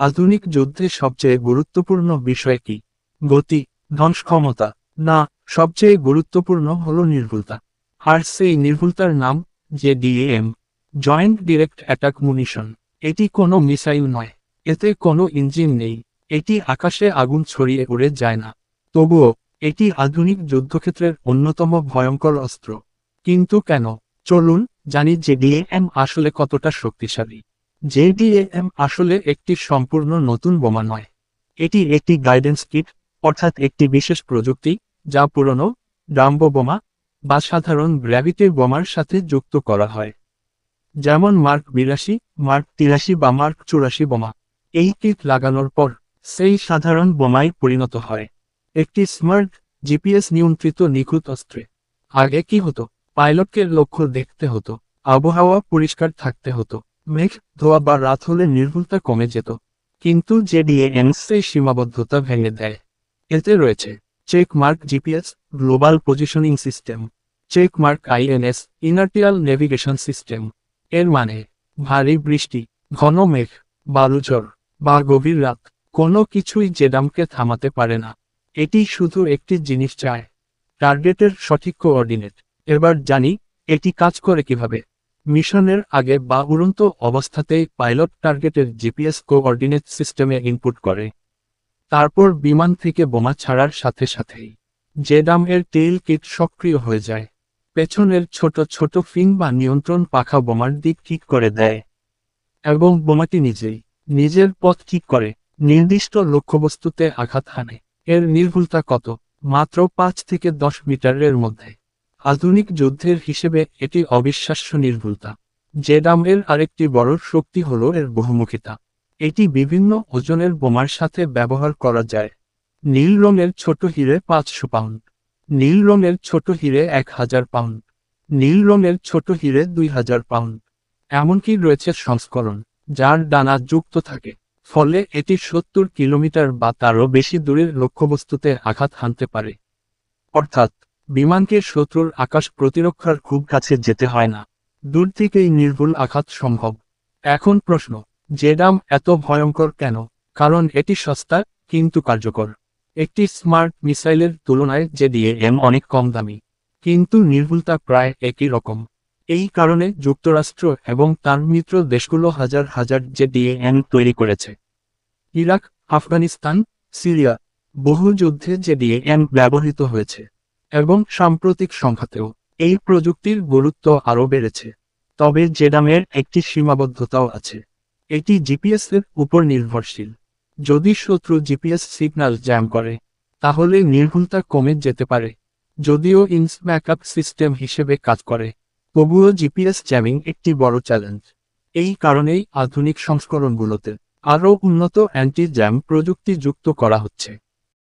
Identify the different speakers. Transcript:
Speaker 1: আধুনিক যুদ্ধে সবচেয়ে গুরুত্বপূর্ণ বিষয় কি? গতি ধ্বংস ক্ষমতা। না, সবচেয়ে গুরুত্বপূর্ণ হল নির্ভুলতা। আর সেই নির্ভুলতার নাম যে DAM joint direct attack munition এটি কোনো মিসাইল নয়। এতে কোনো ইঞ্জিন নেই। এটি আকাশে আগুন ছড়িয়ে উড়ে যায় না। তবুও, এটি আধুনিক যুদ্ধক্ষেত্রের অন্যতম ভয়ঙ্কর অস্ত্র। কিন্তু কেন? চলুন জানি যে ডিএএম আসলে কতটা শক্তিশালী। যে ডিএএম আসলে একটি সম্পূর্ণ নতুন বোমা নয়। এটি একটি গাইডেন্স কিট অর্থাৎ একটি বিশেষ প্রযুক্তি, যা পুরনো, ডাম্বো বোমা, বা সাধারণ গ্র্যাভিটি বোমার সাথে যুক্ত করা হয়। যেমন মার্ক বিরাশি, মার্ক তিরাশি বা মার্ক চুরাশি বোমা। এই কিট লাগানোর পর, সেই সাধারণ বোমায় পরিণত হয়। একটি স্মার্ট জিপিএস নিয়ন্ত্রিত নিখুঁত অস্ত্রে। আগে কি হতো? পাইলটকে লক্ষ্য দেখতে হতো। আবহাওয়া পরিষ্কার থাকতে হতো। মেঘ ধোয়া বা রাত হলে নির্ভুলতা কমে যেত। কিন্তু জেডিএএন সেই সীমাবদ্ধতা ভেঙে দেয়। এতে রয়েছে check mark GPS global positioning system check mark INS inertial navigation system এর মানে ভারী বৃষ্টি, ঘন মেঘ বালুচর বা গভীর রাত, কোনো কিছুই জেডামকে থামাতে পারে না। এটি শুধু একটি জিনিস চায় টার্গেটের সঠিক কোঅর্ডিনেট এবার জানি এটি কাজ করে কীভাবে। মিশনের আগে বা উড়ন্ত অবস্থাতেই পাইলট টার্গেটের জিপিএস কোঅর্ডিনেট সিস্টেমে ইনপুট করে। তারপর বিমান থেকে বোমা ছাড়ার সাথে সাথেই জেডাম এর টেইল কিট সক্রিয় হয়ে যায়। পেছনের ছোট ছোট ফিং বা নিয়ন্ত্রণ পাখা বোমার দিক ঠিক করে দেয়। এবং বোমাটি নিজেই নিজের পথ ঠিক করে। নির্দিষ্ট লক্ষ্যবস্তুতে আঘাত হানে। এর নির্ভুলতা কত? মাত্র পাঁচ থেকে দশ মিটারের মধ্যে। আধুনিক যুদ্ধের হিসেবে এটি অবিশ্বাস্য নির্ভুলতা। জেডাম এর আরেকটি বড় শক্তি হল এর বহুমুখিতা। এটি বিভিন্ন ওজনের বোমার সাথে ব্যবহার করা যায়। নীল রঙের ছোট হিরে পাঁচশো পাউন্ড। নীল রঙের ছোট হিরে এক হাজার পাউন্ড। নীল রঙের ছোট হিরে দুই হাজার পাউন্ড। এমনকি রয়েছে সংস্করণ, যার ডানা যুক্ত থাকে। ফলে এটি সত্তর কিলোমিটার বা তারও বেশি দূরের লক্ষ্যবস্তুতে আঘাত হানতে পারে। অর্থাৎ বিমানকে শত্রুর আকাশ প্রতিরক্ষার খুব কাছে যেতে হয় না। দূর থেকেই নির্ভুল আঘাত সম্ভব। এখন প্রশ্ন জেডাম এত ভয়ঙ্কর কেন? কারণ এটি সস্তা, কিন্তু কার্যকর। একটি স্মার্ট মিসাইলের তুলনায় জেডিএম অনেক কম দামি। কিন্তু নির্ভুলতা প্রায় একই রকম। এই কারণে যুক্তরাষ্ট্র এবং তার মিত্র দেশগুলো হাজার হাজার জেডিএম তৈরি করেছে। ইরাক, আফগানিস্তান, সিরিয়া, বহু যুদ্ধে জেডিএম ব্যবহৃত হয়েছে। এবং সাম্প্রতিক সংঘাতেও এই প্রযুক্তির গুরুত্ব আরও বেড়েছে। তবে জেডামের একটি সীমাবদ্ধতাও আছে। এটি জিপিএস এর উপর নির্ভরশীল। যদি শত্রু জিপিএস সিগন্যাল জ্যাম করে, তাহলে নির্ভুলতা কমে যেতে পারে। যদিও ইন্স ব্যাকআপ সিস্টেম হিসেবে কাজ করে, তবুও জিপিএস জ্যামিং একটি বড় চ্যালেঞ্জ। এই কারণেই আধুনিক সংস্করণগুলোতে আরও উন্নত অ্যান্টি জ্যাম প্রযুক্তি যুক্ত করা হচ্ছে।